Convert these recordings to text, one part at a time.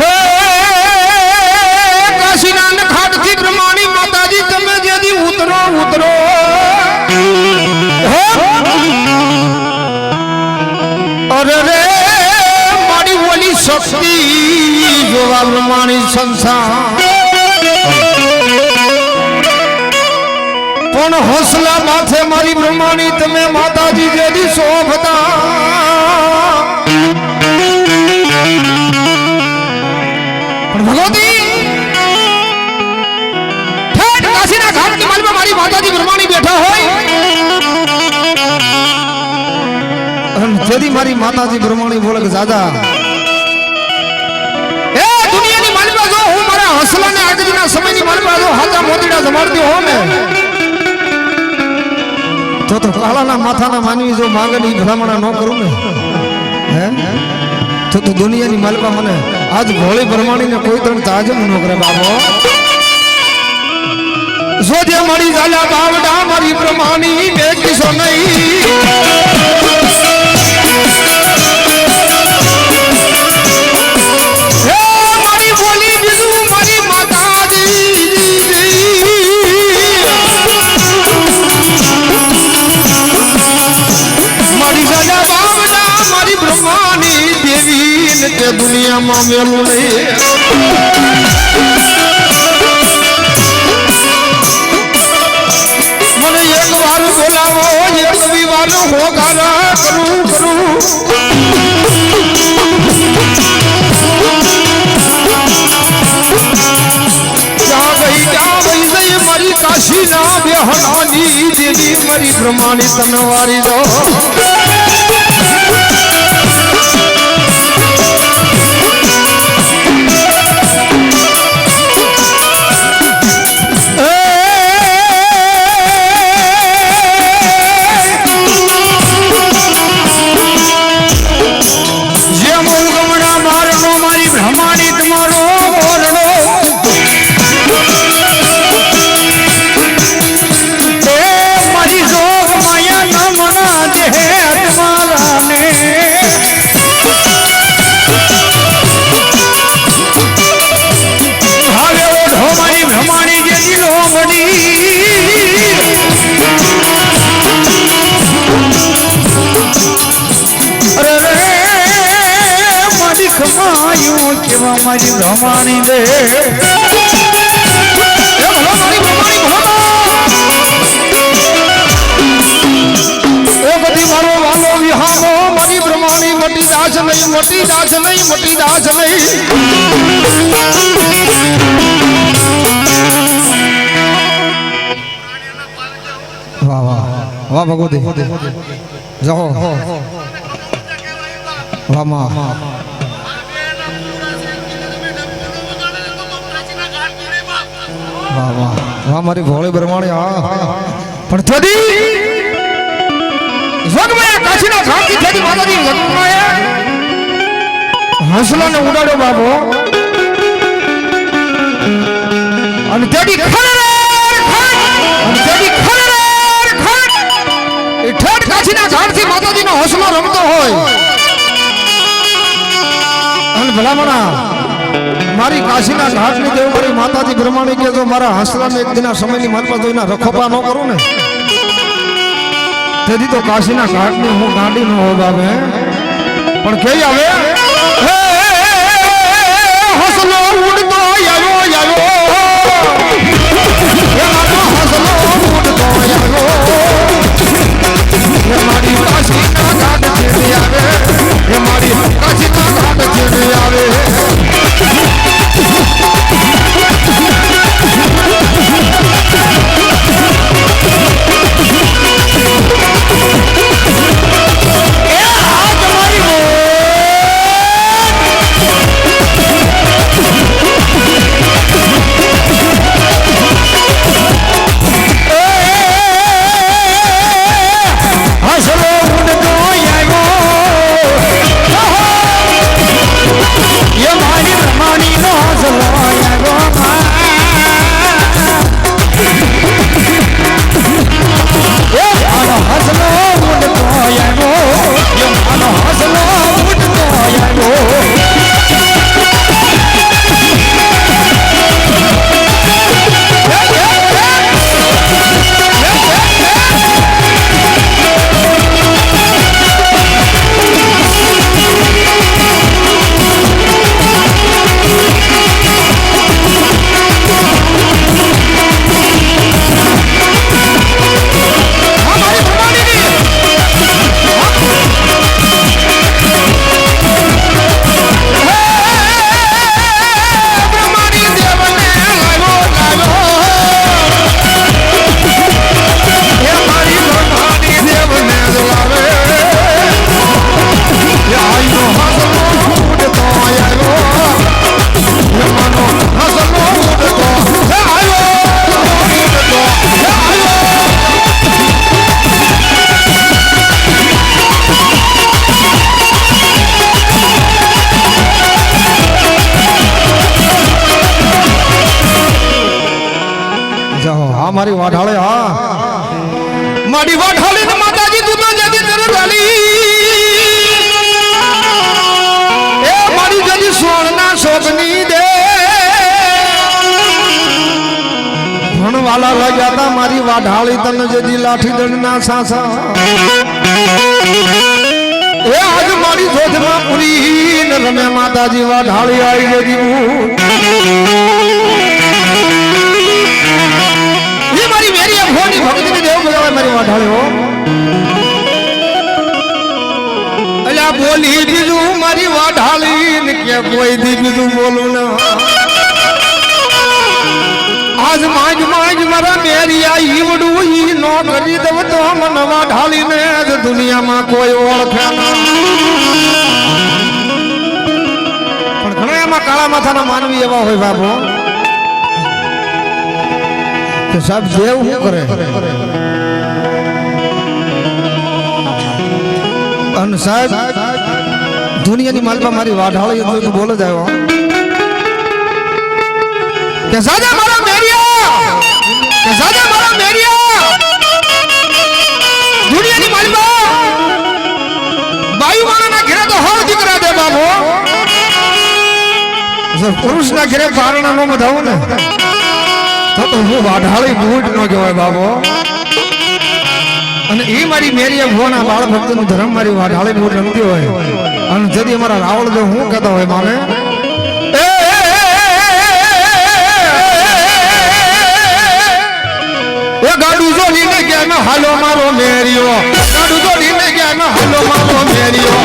હે, કાશીના નખાટથી બ્રહ્માણી માતાજી, તમે જેથી ઉતરો ઉતરો. અરે રે, મારી ઓલી શક્તિ, જોવા બ્રહ્માણી સંસાર. પણ હોસલા માથે મારી બ્રહ્માણી તમે માતાજી જેથી શોભતા. માલમાં મારી માતાજી બ્રહ્માણી બેઠા હોય અને જેથી મારી માતાજી બ્રહ્માણી બોલે કે દાદા એ દુનિયાની માલમાં જો હું મારા હસલાને આગળના સમયની માલમાં જો હાથા મોતીડા જમાડતી હોઉં ને તો તો કાળાના માથાના માનવી જો માંગણી ભલામણા ન કરું ને? હે? તો તો દુનિયાની માલપા મને આજ ભોળી પ્રમાણીને કોઈ ત્રણ તાજમ ન કરે બાબો સોજે મળી જાલા બાવડા મારી પ્રમાણી બે કિસો નહીં દુનિયામાં મેલું બોલી હોગારા કરું કરું. ક્યાં ગઈ ક્યાં વહી ગઈ મારી મારી બ્રહ્માની તમે દો વાલો વિહામો મારી બ્રહ્માણી મોટી દાસ નહીં, મોટી દાસ નહીં, મોટી દાસ નહીં. વાહ વાહ વાહ. ભગવતી. જાઓ. વાહ. વાહ વાહ. વાહ, મારી ભોળી બ્રહ્માણી, હા પણ થોડી વગમાયા કાશીના ઘાટથી થોડી માતાજી જગમયા હંસલાને ઉડાડ્યો બાબો. અને તેડી ખરેર અને તેડી ખરેર એ ઠેઠ કાશીના ઘાટથી માતાજીનો હસલો રમતો હોય. અને ભલામણા મારી કાશીના ઘાટની જેવું મારી માતાજી બ્રહ્માણી કે જો મારા હંસલાને એક દિના સમયની માલપા જોઈને રખોપા ન કરું ને? તેથી તો કાશીના ઘાટની હું ગાંડી ન બાબે પણ કે આવે? મારી વાઢાળે, હા. મારી વાઢાળે ને માતાજી, તું તો જદી તરત ઢાળી એ મારી જદી સોળના શોકની દે. ભણવાલા લાગ્યા તા મારી વાઢાળી, તને જદી લાઠી દંડના સાસા. એ આજ મારી શોધમાં પૂરી રમે માતાજી, વાઢાળી આવી જજી એ મારી વાઢાળ્યો હો. અલ્યા બોલી બીજું મારી વાઢાળી, ને કે કોઈ દી બીજું બોલું ના. આજ માંગ માંગ મારા મેરિયા ઈવડું ઈ નો કરી દવ તો મન વાઢાળી ને જ દુનિયામાં કોઈ ઓળખે પણ ઘણા એમાં કાળા માથાના માનવી એવા હોય બાબો કે સાહેબ દેવ શું કરે. અને સાહેબ, દુનિયાની માલમાં મારી વાઢાળી એટલું તો બોલે જ આવ્યો. કે સાજા મારા મેરિયા! કે સાજા મારા મેરિયા! દુનિયાની માલમાં બાયુ માણાના ઘરે તો હળ દીકરા દે બાબો પુરુષના ઘરે પારણા નો મધાવું ને. તો હું વાઢાળી બૂટ નો કહેવાય બાબો અને એ મારી મેરી ભોના બાળ ભક્તનું ધર્મ મારી ઢાળી બૂટ રમતી હોય અને જદી અમારા રાવળ જો હું કહેતો હોય માને એ, ગાડું જો લીને ગયા ને હાલો મારો મેરિયો ગાડું જોડીને ગયા ને હાલો મારો મેરિયો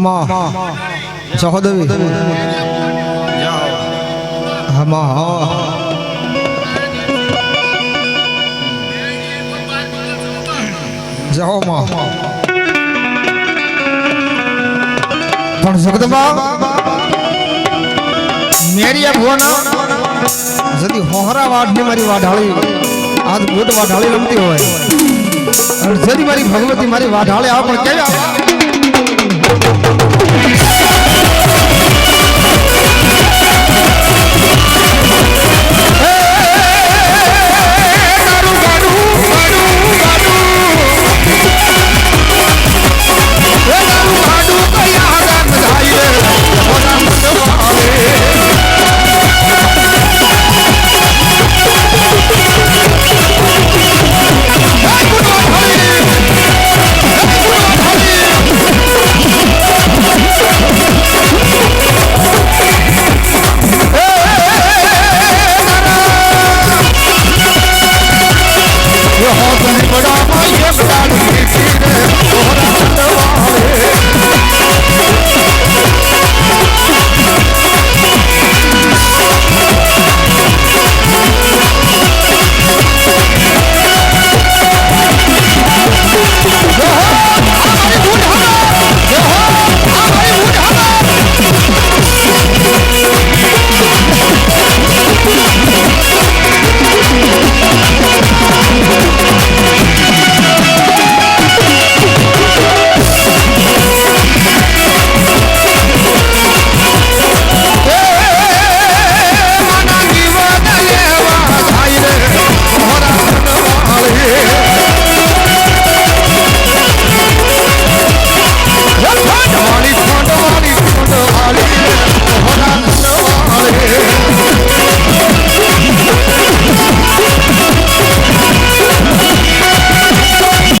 હામાં સહોદવી હામાં હા જાઓ માં પણ જગદંબા મેરિયા ભુવાના જદી હોહરા વાડની મારી વાઢાળી આજ બૂટ વાઢાળી રમતી હોય અને જદી મારી ભગવતી મારી વાઢાળી આ પણ કેવી આવે